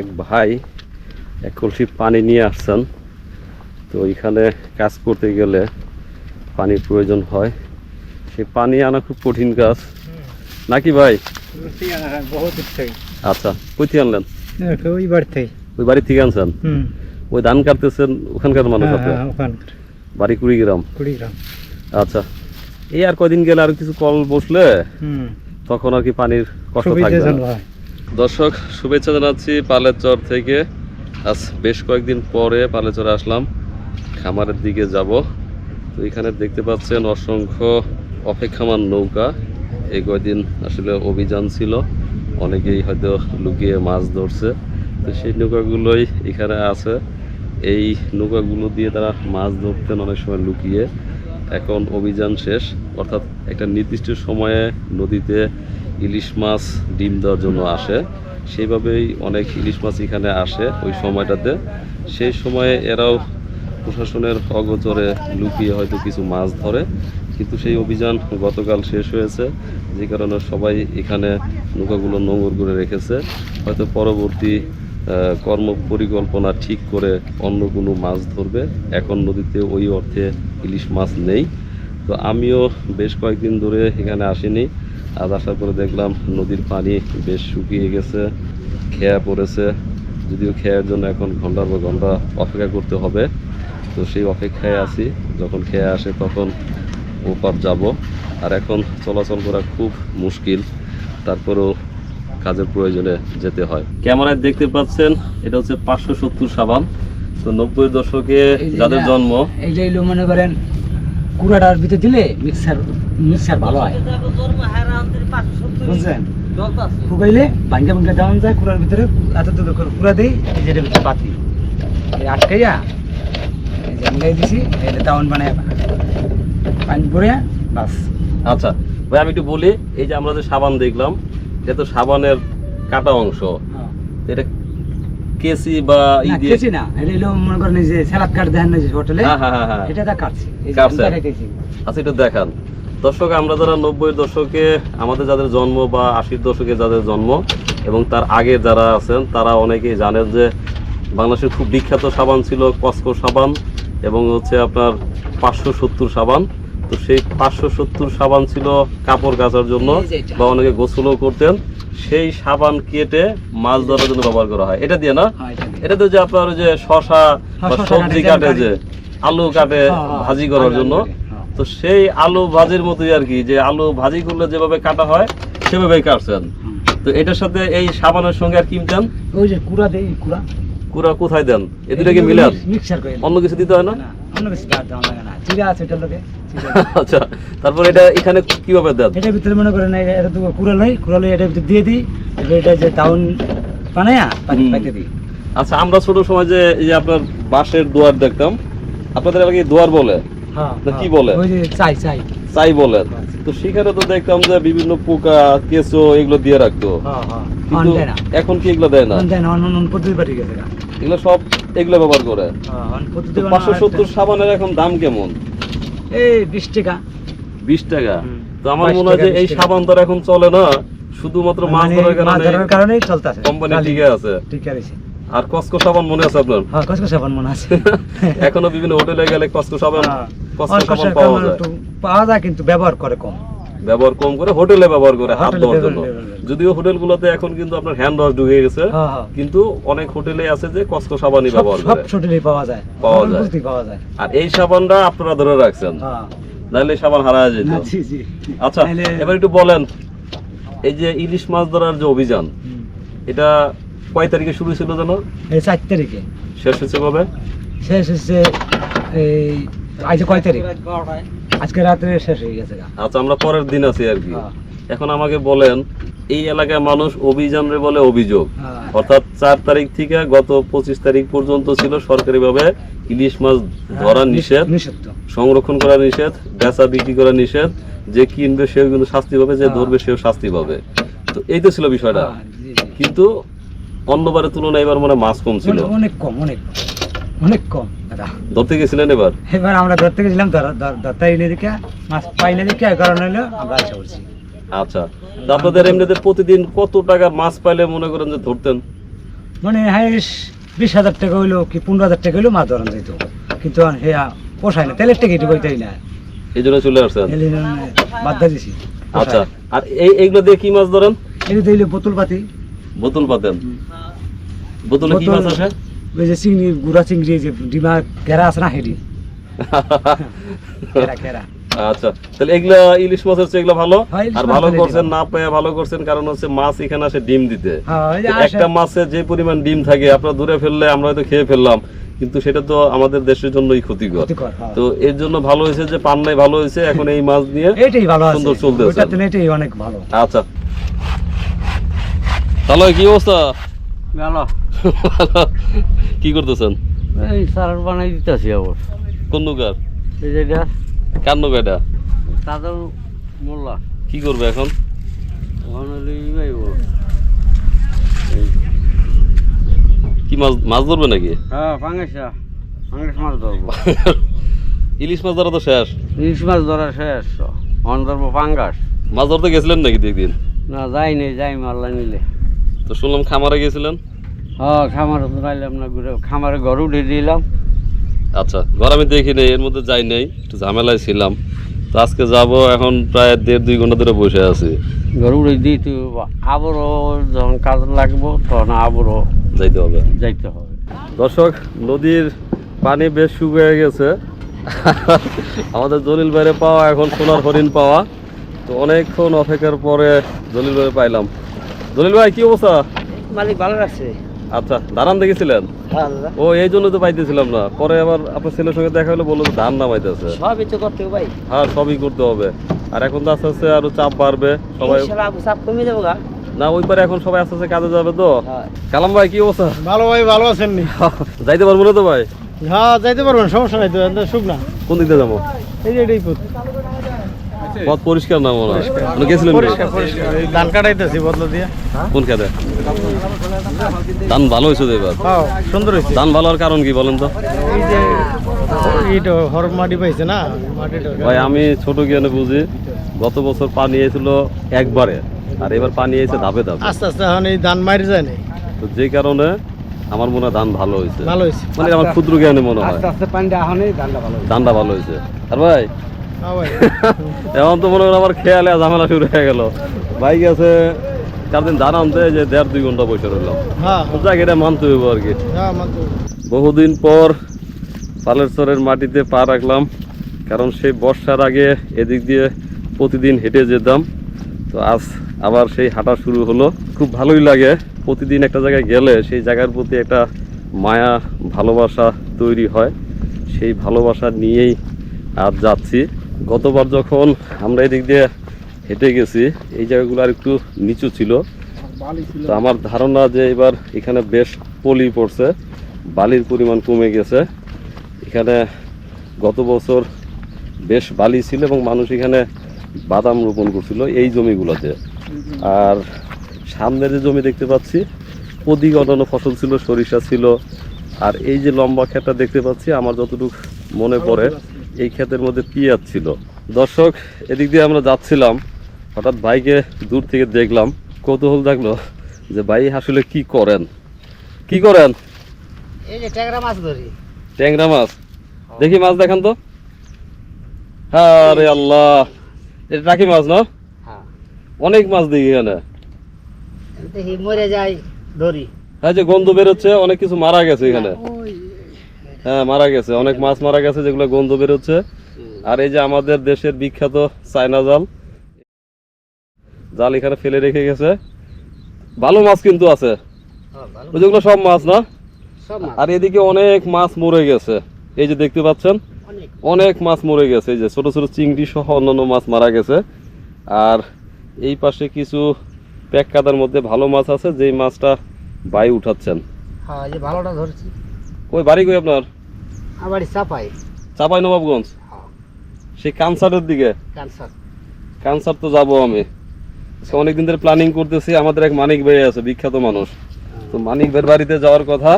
এক ভাই এক কলসি পানি নিয়ে আসছেন। তো এখানে কাজ করতে গেলে পানির প্রয়োজন হয়। সেই পানি আনা খুব কঠিন কাজ। নাকি ভাই? আচ্ছা কই থেকে আনলেন? ওই বাড়ি থেকে। ওই বাড়ি থেকে আনছেন? ওই ধান কাটতেছেন ওখানকার মানুষ হ্যাঁ, হ্যাঁ, বাড়ি কুড়িগ্রাম? কুড়িগ্রাম। আচ্ছা এই আর কদিন গেলে আর কিছু কল বসলে তখন আর কি পানির কষ্ট থাকবে দর্শক, শুভেচ্ছা জানাচ্ছি পালেচর থেকে। আজ বেশ কয়েকদিন পরে পালেচরে আসলাম। খামারের দিকে যাব। তো এখানে দেখতে পাচ্ছেন অসংখ্য অপেক্ষামান নৌকা। এই কয়দিন আসলে অভিযান ছিল। অনেকেই হয়তো লুকিয়ে মাছ ধরছে। তো সেই নৌকাগুলোই এখানে আছে। এই নৌকাগুলো দিয়ে তারা মাছ ধরতেন অনেক সময় লুকিয়ে। এখন অভিযান শেষ। অর্থাৎ একটা নির্দিষ্ট সময়ে নদীতে ইলিশ মাছ ডিম দেওয়ার জন্য আসে। সেইভাবেই অনেক ইলিশ মাছ এখানে আসে ওই সময়টাতে। সেই সময়ে এরাও প্রশাসনের অগোচরে লুকিয়ে হয়তো কিছু মাছ ধরে। কিন্তু সেই অভিযান গতকাল শেষ হয়েছে। যে কারণে সবাই এখানে নৌকাগুলো নোংর করে রেখেছে। হয়তো পরবর্তী কর্ম পরিকল্পনা ঠিক করে অন্য কোনো মাছ ধরবে। এখন নদীতে ওই অর্থে ইলিশ মাছ নেই। তো আমিও বেশ কয়েকদিন ধরে এখানে আসিনি। আজ আসার পরে দেখলাম নদীর পানি বেশ শুকিয়ে গেছে খেয়া পড়েছে। যদিও খেয়ার জন্য এখন ঘণ্টার পর ঘণ্টা অপেক্ষা করতে হবে। তো সেই অপেক্ষায় আছি। যখন খেয়া আসে তখন ওপার যাব। আর এখন চলাচল করা খুব মুশকিল। তারপরেও কাজের প্রয়োজনে যেতে হয়। ক্যামেরায় দেখতে পাচ্ছেন এটা হচ্ছে পাঁচশো সত্তর সাবান। তো নব্বই দশকে যাদের জন্ম এইটা হইল মনে করেন কুড়াটার ভিতরে দিলে মিক্সার মিক্সার ভালো হয়। বুঝছেন ফুকাইলে ভাঙ্গা ভাঙ্গা দেওয়া যায় কুড়ার ভিতরে এত দুটো করে কুড়া দিই এই যে এটার ভিতরে পাতি এই আটকাইয়া এই যে আটকাই দিছি এটা তাওয়ান বানায় পানি পরে বাস। আচ্ছা ভাই আমি একটু বলি এই যে আমরা যে সাবান দেখলাম এটা তো সাবানের কাটা অংশ। এটা কেসি বা ই দিয়ে কেছি না এটা হইল মনে করেন যে স্যালাড কাট দেখেন না যে হোটেলে হ্যাঁ হ্যাঁ হ্যাঁ হ্যাঁ। এটা তা কাটছি এই যে দেখাইতেছি। আচ্ছা এটা দেখান। দর্শক আমরা যারা নব্বই দশকে আমাদের যাদের জন্ম বা আশির দশকে যাদের জন্ম এবং তার আগে যারা আছেন তারা অনেকেই জানেন যে বাংলাদেশের খুব বিখ্যাত সাবান ছিল কসকো সাবান এবং হচ্ছে আপনার পাঁচশো সত্তর সাবান। তো সেই পাঁচশো সত্তর সাবান ছিল কাপড় কাচার জন্য। বা অনেকে গোসলও করতেন সেই সাবান কেটে মাছ ধরার জন্য ব্যবহার করা হয়। এটা দিয়ে না? হ্যাঁ, এটা তো যে আপনার যে শশা বা সবজি কাটে, যে আলু কাটে হ্যাঁ, হ্যাঁ, ভাজি করার জন্য। তো সেই আলু ভাজির মতোই আর কি যে আলু ভাজি করলে যেভাবে কাটা হয় সেভাবেই কাটছেন। তো এটার সাথে এই সাবানের সঙ্গে আর কিনতেন? ওই যে কুড়া দেই কুড়া। কুড়া কোথায় দেন? এ দুটাকে মিলান। মিক্সার করে অন্য কিছু দিতে হয় না? অন্য কিছু লাগে না। চিরা আছে এটার লোকে আচ্ছা তারপর এটা এখানে কীভাবে দেন? এটার ভিতরে মনে করেন এই- এটা তো কুড়া লই কুড়া লই এটার ভিতরে দিয়ে দিই এটা যে টাউন বানায়া পাইতে দিই। আচ্ছা আমরা ছোট সময় যে এই আপনার বাঁশের দুয়ার দেখতাম আপনাদের এলাকায় দুয়ার বলে? হ্যাঁ কি বলে? ওই যে চাই চাই। চাই বলে তো সেখানে তো দেখতাম যে বিভিন্ন পোকা কেঁচো এগুলো দিয়ে রাখতো। হ্যাঁ হ্যাঁ। কিন্তু এখন কি এগুলো দেয় না। এগুলো সব এগুলো ব্যবহার করে। হ্যাঁ পাঁচশো সত্তর সাবানের এখন দাম কেমন? এই বিশ টাকা। বিশ টাকা? তো আমার মনে হয় যে এই সাবান তো আর এখন চলে না। শুধুমাত্র মাছ মানে ধরার কারণে কারণেই চলতেছে। কোম্পানি টিকে আছে। ঠিক আছে। আর কসকো সাবান মনে আছে আপনার? হ্যাঁ কসকো সাবান মনে আছে। এখনও বিভিন্ন হোটেলে গেলে কসকো সাবান হ্যাঁ। কসকো সাবান পাওয়া যায়। পাওয়া যায় কিন্তু ব্যবহার করে কম। ব্যবহার কম করে হোটেলে ব্যবহার করে হাত হোটেলে ধোয়ার জন্য। যদিও হোটেলগুলোতে এখন কিন্তু আপনার হ্যান্ড ওয়াশ ঢুকে গেছে হ্যাঁ হ্যাঁ। কিন্তু অনেক হোটেলে আছে যে কসকো সাবানই সব ব্যবহার সব করে। ছোটলেই পাওয়া যায়। পাওয়া যায়। পাওয়া যায়। আর এই সাবানটা আপনারা ধরে রাখছেন। হ্যাঁ। নাহলে সাবান হারা যেত। না, জি জি। আচ্ছা এবার একটু বলেন এই যে ইলিশ মাছ ধরার যে অভিযান এটা কয় তারিখে শুরু ছিল যেন? এই চার তারিখে। শেষ হচ্ছে কবে? শেষ হচ্ছে এই আজ কয় তারিখ? আজকে রাত্রে শেষ হয়ে গেছে আচ্ছা আমরা পরের দিন আছি আর কি। হ্যাঁ। এখন আমাকে বলেন এই এলাকায় মানুষ অভিযান রে বলে অভিযোগ। হ্যাঁ। অর্থাৎ চার তারিখ থেকে গত পঁচিশ তারিখ পর্যন্ত ছিল সরকারিভাবে ইলিশ মাছ ধরা হ্যাঁ, নিষেধ সংরক্ষণ করা নিষেধ বেচা বিক্রি করা নিষেধ যে কিনবে সেও কিন্তু শাস্তি পাবে যে। ধরবে সেও শাস্তি পাবে। তো এই তো ছিল বিষয়টা। হ্যাঁ, জি, জি। কিন্তু অন্যবারের তুলনায় এবার মনে মাছ কম ছিল। অনেক- কম অনেক কম, অনেক কম দাদা। ধরতে গেছিলেন এবার? এবার আমরা ধরতে গেছিলাম ধর- ধর- ধরতে এনে দিকে মাছ পাইলে এই কারণে হলো আমরা আসা করছি। আচ্ছা আপনাদের এমনিতে প্রতিদিন কত টাকার মাছ পাইলে মনে করেন যে ধরতেন? মানে হাইস বিশ হাজার টাকা হইল কি পনেরো হাজার টাকা হইল মাছ ধরান যাইতো কিন্তু হে পোষায় না তেলের টাকা এটু কইতেই না। এই জন্য চলে আসছেন? দিয়ে দিছি আচ্ছা আর এই এইগুলো দিয়ে কি মাছ ধরেন? এটি দিলে বোতল পাতি। বোতল পাতেন বোতলে কি মাছ আসে ওই যে চিংড়ি গুড়া চিংড়ি যে ডিমা কেরা আছে না হেডি? আচ্ছা তাহলে এগুলা ইলিশ মাছের চেয়ে এগুলা ভালো? হ্যাঁ, আর ভালো করছেন না পেয়ে ভালো করছেন কারণ হচ্ছে মাছ এখানে আসে ডিম দিতে। হ্যাঁ, একটা মাছে যে পরিমাণ ডিম থাকে আপনারা দূরে ফেললে আমরা হয়তো খেয়ে ফেললাম কিন্তু সেটা তো আমাদের দেশের জন্যই ক্ষতিকর। হ্যাঁ। তো এর জন্য ভালো হয়েছে যে পান্নাই ভালো হয়েছে এখন এই মাছ নিয়ে সুন্দর চলতেছে। ভালো। আচ্ছা। তাহলে কি অবস্থা? গেল কি করতেছেন? এই সার বানাই দিতেছি আবার। কোন নৌকার এই যে এটা। কার নৌকা এটা? তাদের মোল্লা। কি করবে এখন? লইবাই কি মাছ মাছ ধরবে নাকি? হ্যাঁ পাঙ্গাসা পাঙ্গাস মাছ ধরবো। ইলিশ মাছ ধরা তো শেষ। ইলিশ মাছ ধরা শেষ। অন ধরবো পাঙ্গাস মাছ ধরতে গেছিলেন নাকি একদিন না যাই নেই যাই মারলা নিলে। তো শুনলাম খামারে গেছিলেন? হ্যাঁ খামারে ধরাইলাম না ঘুরে খামারে ঘর উঠে দিলাম। আচ্ছা ঘর আমি দেখি নাই এর মধ্যে যাই নাই একটু ঝামেলায় ছিলাম। তো আজকে যাব এখন প্রায় দেড় দুই ঘণ্টা ধরে বসে আছি। ঘর উঠে দিই তো আবারও যখন কাজ লাগবো তখন আবারও যাইতে হবে। যাইতে হবে। দর্শক নদীর পানি বেশ শুকিয়ে গেছে। আমাদের জলিল বাইরে পাওয়া এখন সোনার হরিণ পাওয়া। তো অনেকক্ষণ অপেক্ষার পরে জলিল ভাই পাইলাম। জলিল ভাই কি অবস্থা? মালিক ভালো রাখছে আচ্ছা দাঁড়ান দেখেছিলেন? হ্যাঁ ও এই জন্য তো পাইতেছিলাম না। পরে আবার আপনার ছেলের সঙ্গে দেখা হলো বলল ধান নামাইতেছে। সবই তো করতে ভাই। হ্যাঁ সবই করতে হবে। আর এখন তো আস্তে আস্তে আরও চাপ বাড়বে। সবাই চাপ কমে যাব গা। না ওই পারে এখন সবাই আস্তে আস্তে কাজে যাবে তো। হ্যাঁ। কালাম ভাই কি অবস্থা? ভালো ভাই ভালো আছেন নি যাইতে পারব না তো ভাই? হ্যাঁ যাইতে পারবেন সমস্যা নাই তো শুক না। কোন দিক যাব? এই যে এটাই পথ পরিষ্কার না মনে হয়? গেছিলেন পরিষ্কার এই ধান কাটাইতেছি বদলা দিয়ে। কোন খেতে? ধান ভালো হয়েছে তো এবার? হ্যাঁ সুন্দর হয়েছে। ধান ভালো হওয়ার কারণ কি বলেন তো? এই যে এইটা হর মাটি পাইছে না? ভাই আমি ছোট জ্ঞানে বুঝি গত বছর পানি এসেছিল একবারে আর এবার পানি এসে ধাপে ধাপে। আস্তে আস্তে এখন এই ধান মারি যায় না তো যে কারণে আমার মনে হয় ধান ভালো হয়েছে। ভালো হয়েছে। মানে আমার ক্ষুদ্র জ্ঞানে মনে হয়। আস্তে আস্তে ধানটা ভালো ধানটা ভালো হয়েছে। আর হ্যাঁ ভাই এখন তো মনে করেন আমার খেয়ালে ঝামেলা শুরু হয়ে গেল। বাইক আছে চার দিন ধান আনতে যে দেড় দুই ঘণ্টা বসে রইলাম। হ্যাঁ তো যাক এটা মানতে হইব আর কি। হ্যাঁ বহুদিন পর পালেশ্বরের মাটিতে পা রাখলাম কারণ সেই বর্ষার আগে এদিক দিয়ে প্রতিদিন হেঁটে যেতাম। তো আজ আবার সেই হাঁটা শুরু হলো। খুব ভালোই লাগে প্রতিদিন একটা জায়গায় গেলে সেই জায়গার প্রতি একটা মায়া ভালোবাসা তৈরি হয়। সেই ভালোবাসা নিয়েই আজ যাচ্ছি। গতবার যখন আমরা এদিক দিয়ে হেঁটে গেছি এই জায়গাগুলো আর একটু নিচু ছিল। তো আমার ধারণা যে এবার এখানে বেশ পলি পড়ছে বালির পরিমাণ কমে গেছে। এখানে গত বছর বেশ বালি ছিল এবং মানুষ এখানে বাদাম রোপণ করছিল এই জমিগুলোতে। আর সামনে যে জমি দেখতে পাচ্ছি ওদিকে অন্যান্য ফসল ছিল সরিষা ছিল। আর এই যে লম্বা ক্ষেতটা দেখতে পাচ্ছি আমার যতটুকু মনে পড়ে এই ক্ষেতের মধ্যে পিঁয়াজ ছিল। দর্শক এদিক দিয়ে আমরা যাচ্ছিলাম। হঠাৎ বাইকে দূর থেকে দেখলাম। কৌতূহল থাকল যে ভাই আসলে কি করেন? কি করেন? এই যে ট্যাংরা মাছ ধরি। ট্যাংরা মাছ? দেখি মাছ দেখান তো। আরে আল্লাহ! এটা টাকি মাছ না? হ্যাঁ। অনেক মাছ দেখি এখানে। দেখি মরে যাই ধরি। হ্যাঁ যে গন্ধ বেরোচ্ছে অনেক কিছু মারা গেছে এখানে। হ্যাঁ মারা গেছে। অনেক মাছ মারা গেছে যেগুলো গন্ধ বেরোচ্ছে। আর এই যে আমাদের দেশের বিখ্যাত চায়না জাল জাল এখানে ফেলে রেখে গেছে। ভালো মাছ কিন্তু আছে। ওই যেগুলো সব মাছ না? আর এদিকে অনেক মাছ মরে গেছে। এই যে দেখতে পাচ্ছেন? অনেক। অনেক মাছ মরে গেছে। এই যে ছোট ছোট চিংড়ি সহ অন্যান্য মাছ মারা গেছে। আর এই পাশে কিছু প্যাক কাদার মধ্যে ভালো মাছ আছে। যেই মাছটা বাই উঠাচ্ছেন। হ্যাঁ এই ভালোটা ধরছি। ওই বাড়ি কই আপনার? আবার চাপাই। চাপাই নবাবগঞ্জ? হ্যাঁ। সেই কানসারের দিকে? ক্যান্সার কানসার তো যাব আমি। অনেকদিন ধরে প্ল্যানিং করতেছি আমাদের এক মানিক ভাই আছে বিখ্যাত মানুষ। তো মানিক ভাইয়ের বাড়িতে যাওয়ার কথা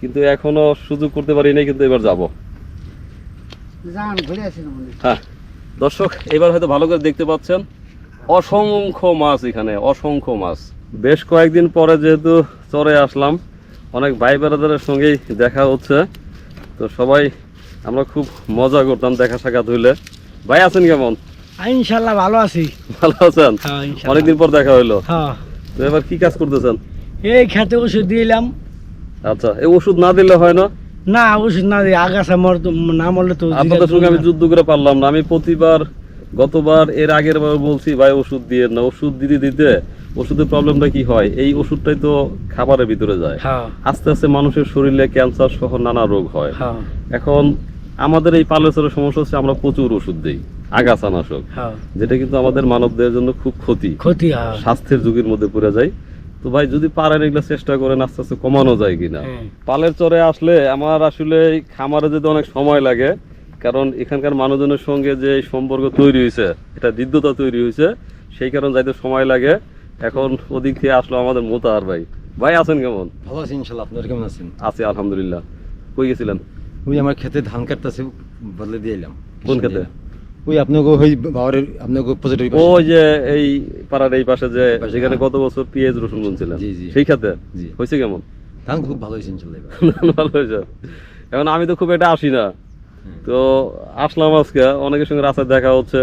কিন্তু এখনও সুযোগ করতে পারি নাই কিন্তু এবার যাব। হ্যাঁ। দর্শক এবার হয়তো ভালো করে দেখতে পাচ্ছেন অসংখ্য মাছ এখানে অসংখ্য মাছ। বেশ কয়েকদিন পরে যেহেতু চরে আসলাম অনেক ভাই বেড়াদারের সঙ্গেই দেখা হচ্ছে। তো সবাই আমরা খুব মজা করতাম দেখা সাক্ষাৎ হইলে। ভাই আছেন কেমন? ইনশাল্লাহ ভালো আছি। ভালো আছেন? হ্যাঁ অনেকদিন পর দেখা হইল। হ্যাঁ। তো এবার কি কাজ করতেছেন? এই খেতে ওষুধ দিলাম আচ্ছা এই ওষুধ না দিলে হয় না? না ওষুধ না দিয়ে আগাছা মর না মরলে তো আপনাদের সঙ্গে আমি যুদ্ধ করে পারলাম না। আমি প্রতিবার গতবার এর আগের বার বলছি ভাই ওষুধ দিয়ে না। ওষুধ দিতে দিতে ওষুধের প্রবলেমটা কি হয়? এই ওষুধটাই তো খাবারের ভিতরে যায়। হ্যাঁ। আস্তে আস্তে মানুষের শরীরে ক্যান্সার সহ নানা রোগ হয়। হ্যাঁ। এখন আমাদের এই পালেসরের সমস্যা হচ্ছে আমরা প্রচুর ওষুধ দিই আগাছানাশক হ্যাঁ। যেটা কিন্তু আমাদের মানবদের জন্য খুব ক্ষতি। ক্ষতি স্বাস্থ্যের ঝুঁকির মধ্যে পড়ে যায়। তো ভাই যদি পারেন এগুলো চেষ্টা করেন আস্তে আস্তে কমানো যায় কিনা। পালের চরে আসলে আমার আসলে খামারে যেতে অনেক সময় লাগে কারণ এখানকার মানুষজনের সঙ্গে যে সম্পর্ক তৈরি হয়েছে এটা দিদ্যতা তৈরি হয়েছে সেই কারণে যাইতে সময় লাগে। এখন ওদিক থেকে আসলো আমাদের মোতাহার ভাই। ভাই আছেন কেমন? ভালো আছি ইনশাল্লাহ আপনার কেমন আছেন? আছি আলহামদুলিল্লাহ। কই গেছিলেন? ওই আমার খেতে ধান কাটতেছে বদলে দিয়ে এলাম। কোন খেতে ওই আপনাকে ওই বাবারের আপনাকে পজিটিভ ওই যে এই পাড়ার এই পাশে যে পাশে, যেখানে হ্যাঁ। গত বছর পেঁয়াজ রসুন বুনছিলেন? জি, জি। সেই খাতে জি। হয়েছে কেমন? ধান খুব ভালো হয়েছে ইনশাল্লাহ ভালো হয়েছে। এখন আমি তো খুব একটা আসি না। তো আসলাম আজকে। অনেকের সঙ্গে রাস্তায় দেখা হচ্ছে।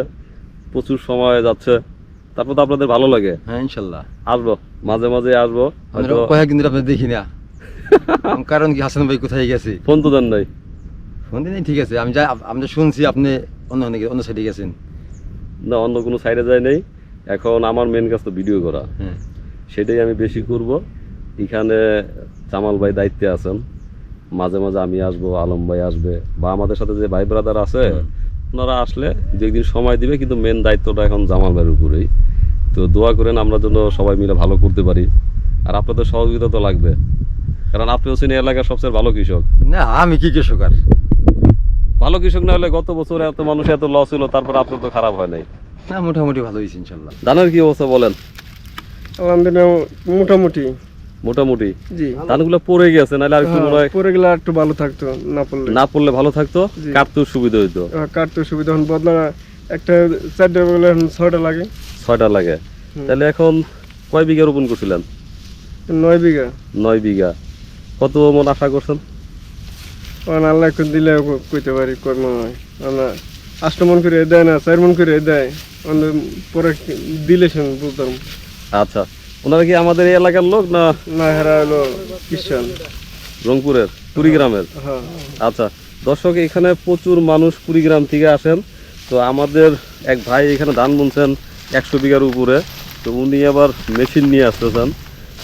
প্রচুর সময় যাচ্ছে। তারপর তো আপনাদের ভালো লাগে। হ্যাঁ ইনশাল্লাহ। আসব মাঝে মাঝে আসব কয়েকদিন ধরে আপনার দেখি না। কারণ কি হাসান ভাই কোথায় গেছে? ফোন তো দেন নাই। ফোন দিন ঠিক আছে। আমি যা আমি শুনছি আপনি অন্য অন্য অন্য সাইডে গেছেন। না অন্য কোনো সাইডে যায় নাই। এখন আমার মেন কাজ তো ভিডিও করা। হ্যাঁ। সেটাই আমি বেশি করব। এখানে জামাল ভাই দায়িত্বে আছেন। মাঝে মাঝে আমি আসব আলম ভাই আসবে। বা আমাদের সাথে যে ভাই ব্রাদার আছে ওনারা আসলে দু একদিন সময় দিবে কিন্তু মেন দায়িত্বটা এখন জামাল ভাইয়ের উপরেই। তো দোয়া করেন আমরা জন্য সবাই মিলে ভালো করতে পারি। আর আপনাদের সহযোগিতা তো লাগবে। কারণ আপনি হচ্ছেন এই এলাকার সবচেয়ে ভালো কৃষক। না আমি কি কৃষক আর? ভালো কৃষক না হলে গত বছর এত মানুষ এত লস হলো তারপর আপনার তো খারাপ হয় নাই। না মোটামুটি ভালো হয়েছে ইনশাল্লাহ ধানের কি অবস্থা বলেন? আলহামদুলিল্লাহ মোটামুটি। মোটামুটি। জি। ধানগুলো পড়ে গেছে নাহলে আর একটু মনে হয় পরে গেলে একটু ভালো থাকতো না পড়লে। না পড়লে ভালো থাকতো। কাটতেও সুবিধা হইতো। কাটতে সুবিধা হন বদলা একটা চারটে বলে ছয়টা লাগে। ছয়টা লাগে। তাহলে এখন কয় বিঘা রোপণ করছিলেন? নয় বিঘা। নয় বিঘা। কত মন আশা করছেন? কারণ আল্লাহ একটু দিলে কইতে পারি কয় মনে হয়। আষ্ট মন করে দেয় না চার মন করে দেয়। পরে দিলে শুন বুঝতাম আচ্ছা। ওনারা কি আমাদের এই এলাকার লোক না না হেরা হলো খ্রিস্টান রংপুরের কুড়িগ্রামের? হ্যাঁ। আচ্ছা। দর্শক এখানে প্রচুর মানুষ কুড়িগ্রাম থেকে আসেন। তো আমাদের এক ভাই এখানে ধান বুনছেন একশো বিঘার উপরে তো উনি আবার মেশিন নিয়ে আসতেছেন।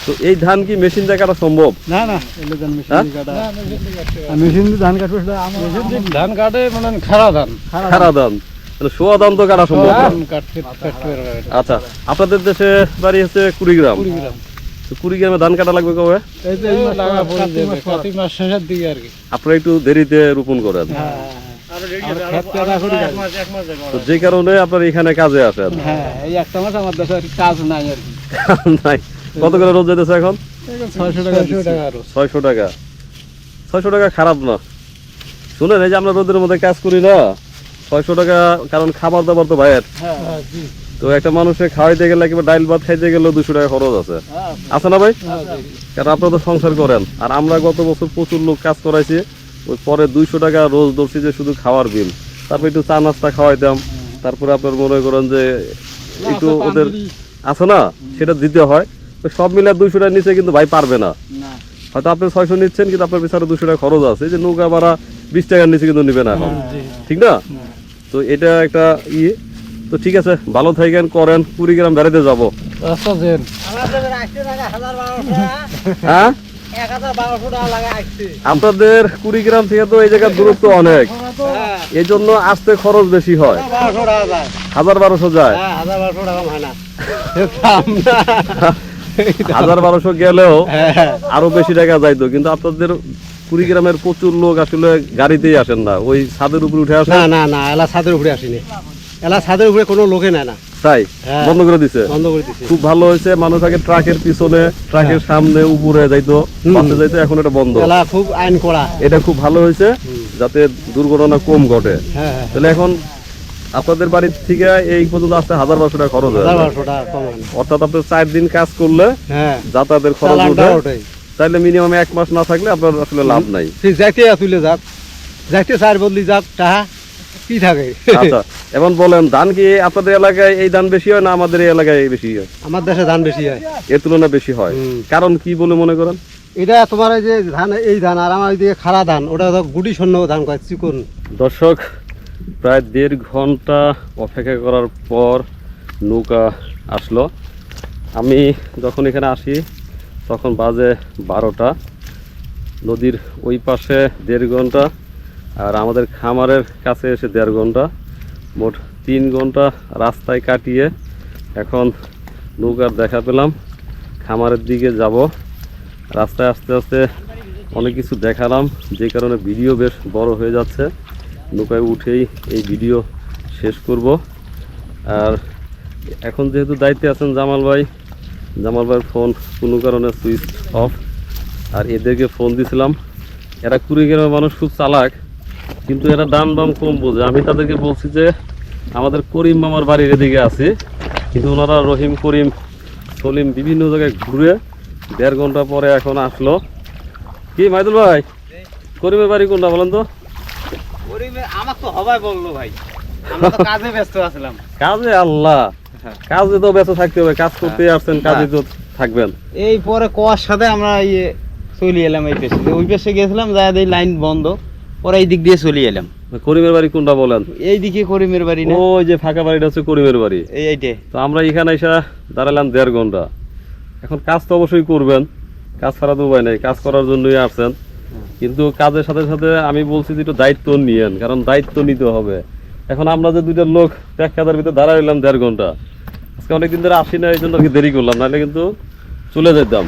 তো এই ধান কি মেশিন দিয়ে কাটা সম্ভব? না না এলে ধান হ্যাঁ? মেশিন দিয়ে ধান কাটবে ধান কাটে মানে খারা ধান। খারা ধান। মানে সোয়া ধান তো কাটা সম্ভব আচ্ছা আপনাদের দেশে বাড়ি হচ্ছে কুড়িগ্রাম। তো কুড়িগ্রামে ধান কাটা লাগবে কবে? আপনারা একটু দেরিতে রোপণ করেন। হ্যাঁ যে কারণে আপনারা এখানে কাজে আসেন হ্যাঁ এই একটা মাস আমার দেশে কাজ নাই আর কি। নাই। কত করে রোজ যেতেছে এখন? ছয়শো টাকা ছয়শো টাকা ছয়শো টাকা। খারাপ না। শুনেন এই যে আমরা রোদের মধ্যে কাজ করি না ছয়শো টাকা কারণ খাবার দাবার তো ভাইয়ের। হ্যাঁ তো একটা মানুষের খাওয়াইতে গেলে কিংবা ডাইল ভাত খাইতে গেলে দুশো টাকা খরচ আছে। আছে। না ভাই? কারণ আপনারা তো সংসার করেন। আর আমরা গত বছর প্রচুর লোক কাজ করাইছি। ওই পরে দুইশো টাকা রোজ ধরছি যে শুধু খাওয়ার বিল তারপর একটু চা নাস্তা খাওয়াইতাম। তারপরে আপনার মনে করেন যে একটু ওদের আছে না? সেটা দিতে হয়। তো সব মিলে দুইশো টাকার নিচে কিন্তু ভাই পারবে না। হয়তো আপনি ছয়শো নিচ্ছেন কিন্তু আপনার পিছনে দুশো টাকা খরচ আছে। যে নৌকা ভাড়া বিশ টাকার নিচে কিন্তু নিবে না এখন। ঠিক না? তো এটা একটা ইয়ে। তো ঠিক আছে ভালো থাকেন করেন। কুড়িগ্রাম বেড়াতে যাব। হ্যাঁ? আপনাদের কুড়িগ্রাম থেকে তো এই জায়গার দূরত্ব অনেক। এই জন্য আসতে খরচ বেশি হয়। হাজার বারোশো যায়। হাজার বারোশো গেলেও আরও বেশি টাকা যাইতো কিন্তু আপনাদের কুড়িগ্রামের প্রচুর লোক আসলে গাড়িতেই আসেন না। ওই ছাদের উপরে উঠে আসেন? না না না এলা ছাদের উপরে আসিনি। এলা ছাদের উপরে কোনো লোকে নেয় না। তাই? হ্যাঁ। বন্ধ করে দিছে? বন্ধ করে দিছে। খুব ভালো হয়েছে মানুষ আগে ট্রাকের পিছনে ট্রাকের সামনে উপরে যাইতো পাশে যাইতো এখন এটা বন্ধ। এলা খুব আইন করা এটা খুব ভালো হয়েছে যাতে দুর্ঘটনা কম ঘটে। হ্যাঁ হ্যাঁ। তাহলে এখন আপনাদের থেকে এই পর্যন্ত আসতে হাজার বারোশো টাকা খরচ হয় হয়। অর্থাৎ আপনার চার দিন কাজ করলে হ্যাঁ। যাতায়াতের খরচ তাহলে মিনিমাম এক মাস না থাকলে আপনার আসলে লাভ নাই। যাইতে তুলে যাক। যাইতে চার বদলি যাক তাহা কি থাকে? আচ্ছা এখন বলেন ধান কি আপনাদের এলাকায় এই ধান বেশি হয় না আমাদের এই এলাকায় বেশি হয়? আমার দেশে ধান বেশি হয়। এর তুলনায় বেশি হয়। কারণ কি বলে মনে করেন? এটা তোমার এই যে ধান এই ধান আর আমার ওইদিকে খাড়া ধান ওটা গুটি শূন্য ধান কয় চিকন। দর্শক প্রায় দেড় ঘণ্টা অপেক্ষা করার পর নৌকা আসলো। আমি যখন এখানে আসি তখন বাজে বারোটা। নদীর ওই পাশে দেড় ঘণ্টা আর আমাদের খামারের কাছে এসে দেড় ঘণ্টা, মোট তিন ঘণ্টা রাস্তায় কাটিয়ে এখন নৌকার দেখা পেলাম। খামারের দিকে যাব। রাস্তায় আস্তে আস্তে অনেক কিছু দেখালাম। যে কারণে ভিডিও বেশ বড় হয়ে যাচ্ছে। নৌকায় উঠেই এই ভিডিও শেষ করব। আর এখন যেহেতু দায়িত্বে আছেন জামাল ভাই, জামাল ভাইয়ের ফোন কোনো কারণে সুইচ অফ। আর এদেরকে ফোন দিছিলাম। এরা কুড়িগ্রামের মানুষ, খুব চালাক। কিন্তু এরা ডান বাম কম বোঝে। আমি তাদেরকে বলছি যে আমাদের করিম মামার বাড়ির এদিকে আছে। কিন্তু ওনারা রহিম করিম সলিম বিভিন্ন জায়গায় ঘুরে দেড় ঘণ্টা পরে এখন আসলো। কি মাইদুল ভাই? করিমের বাড়ি কোনটা বলেন তো? আমার তো হবাই বলল ভাই। কাজে ব্যস্ত আছিলাম। কাজে আল্লাহ। কাজে তো ব্যস্ত থাকতে হবে। কাজ করতে আসছেন কাজে তো থাকবেন। এই পরে কোয়ার সাথে আমরা ইয়ে চলে এলাম এই পেশে। ওই পেশে গেছিলাম যা এই লাইন বন্ধ। পরে এই দিক দিয়ে চলে এলাম। করিমের বাড়ি কোনটা বলেন? এই দিকে করিমের বাড়ি না? ওই যে ফাঁকা বাড়িটা হচ্ছে করিমের বাড়ি। এই এইটে। তো আমরা এখানে এসে দাঁড়ালাম দেড় ঘণ্টা। এখন কাজ তো অবশ্যই করবেন। কাজ ছাড়া তো উপায় নেই। কাজ করার জন্যই আসছেন। কিন্তু কাজের সাথে সাথে আমি বলছি যে একটু দায়িত্ব নিয়েন কারণ দায়িত্ব নিতে হবে। এখন আমরা যে দুইটা লোক প্যাকাদের ভিতরে দাঁড়াইলাম দেড় ঘণ্টা। আজকে অনেকদিন ধরে আসি না এই জন্য আর কি দেরি করলাম। নাহলে কিন্তু চলে যেতাম।